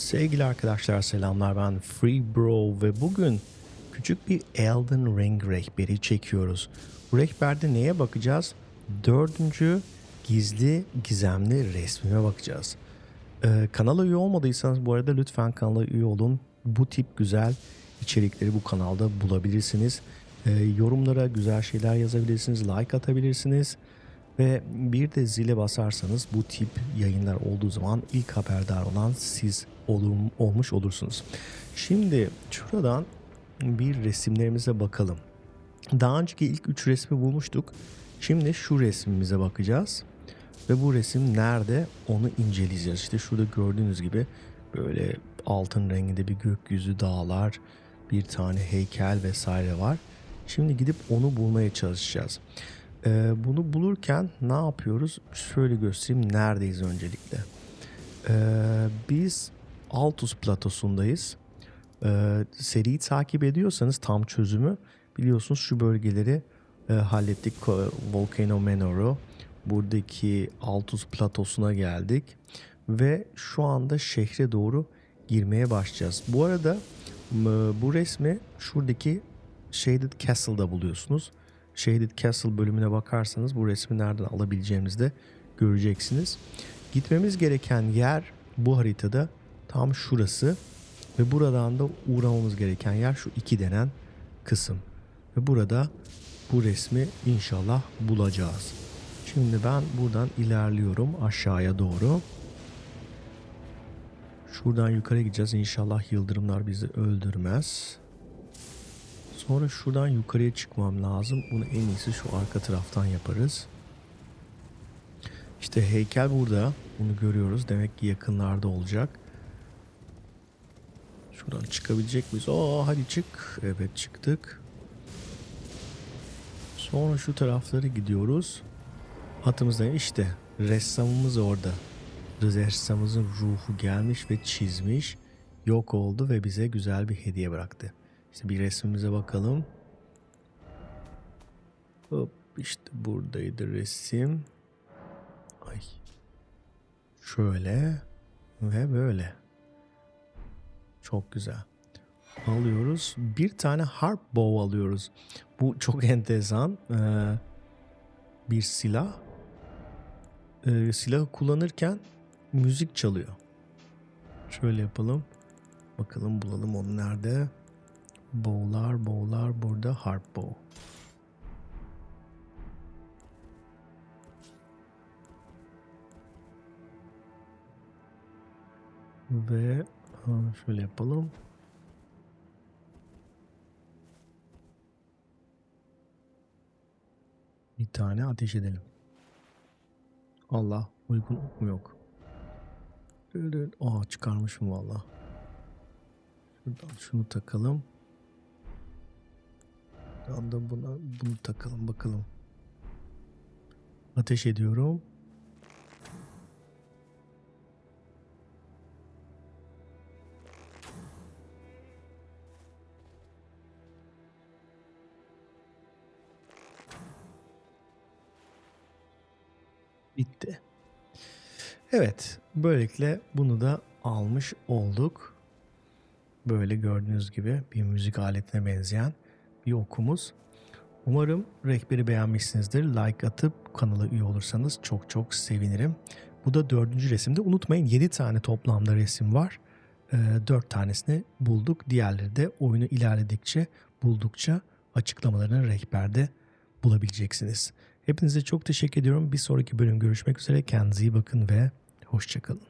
Sevgili arkadaşlar selamlar ben Free Bro ve bugün küçük bir Elden Ring rehberi çekiyoruz. Bu rehberde neye bakacağız? Dördüncü gizli gizemli resmime bakacağız. Ee, kanala üye olmadıysanız bu arada lütfen kanala üye olun. Bu tip güzel içerikleri bu kanalda bulabilirsiniz. Ee, yorumlara güzel şeyler yazabilirsiniz, like atabilirsiniz. Ve bir de zile basarsanız bu tip yayınlar olduğu zaman ilk haberdar olan siz olur, olmuş olursunuz. Şimdi şuradan bir resimlerimize bakalım. Daha önceki ilk üç resmi bulmuştuk. Şimdi şu resmimize bakacağız. Ve bu resim nerede onu inceleyeceğiz. İşte şurada gördüğünüz gibi böyle altın renginde bir gökyüzü, dağlar, bir tane heykel vesaire var. Şimdi gidip onu bulmaya çalışacağız. Ee, bunu bulurken ne yapıyoruz? Şöyle göstereyim neredeyiz öncelikle. Ee, biz Altus platosundayız. Ee, seriyi takip ediyorsanız tam çözümü biliyorsunuz şu bölgeleri e, hallettik. Volcano Manor'u buradaki Altus platosuna geldik ve şu anda şehre doğru girmeye başlayacağız. Bu arada bu resmi şuradaki Shaded Castle'da buluyorsunuz. Shaded Castle bölümüne bakarsanız bu resmi nereden alabileceğimizi de göreceksiniz. Gitmemiz gereken yer bu haritada tam şurası ve buradan da uğramamız gereken yer şu iki denen kısım. Ve burada bu resmi inşallah bulacağız. Şimdi ben buradan ilerliyorum aşağıya doğru. Şuradan yukarı gideceğiz. İnşallah yıldırımlar bizi öldürmez. Sonra şuradan yukarıya çıkmam lazım. Bunu en iyisi şu arka taraftan yaparız. İşte heykel burada. Bunu görüyoruz. Demek ki yakınlarda olacak. Şuradan çıkabilecek miyiz? Oo hadi çık. Evet çıktık. Sonra şu tarafları gidiyoruz. Atımızda işte ressamımız orada. Ressamımızın ruhu gelmiş ve çizmiş. Yok oldu ve bize güzel bir hediye bıraktı. İşte bir resmimize bakalım. Hop işte buradaydı resim. Ay. Şöyle ve böyle. Çok güzel. Alıyoruz. Bir tane harp bow alıyoruz. Bu çok enteresan. Ee, bir silah. Ee, silahı kullanırken müzik çalıyor. Şöyle yapalım. Bakalım bulalım onu nerede. Bowlar, bowlar burada harp bow. Ve ha, şöyle yapalım. Bir tane ateş edelim. Allah uygun ok mu yok? Aa çıkarmışım valla. Şuradan şunu takalım. Buradan da buna bunu takalım bakalım. Ateş ediyorum. Bitti. Evet, böylelikle bunu da almış olduk. Böyle gördüğünüz gibi bir müzik aletine benzeyen bir okumuz. Umarım rehberi beğenmişsinizdir. Like atıp kanala üye olursanız çok çok sevinirim. Bu da dördüncü resimde. Unutmayın 7 tane toplamda resim var. Ee, 4 tanesini bulduk. Diğerleri de oyunu ilerledikçe buldukça açıklamalarını rehberde bulabileceksiniz. Hepinize çok teşekkür ediyorum. Bir sonraki bölüm görüşmek üzere. Kendinize iyi bakın ve hoşçakalın.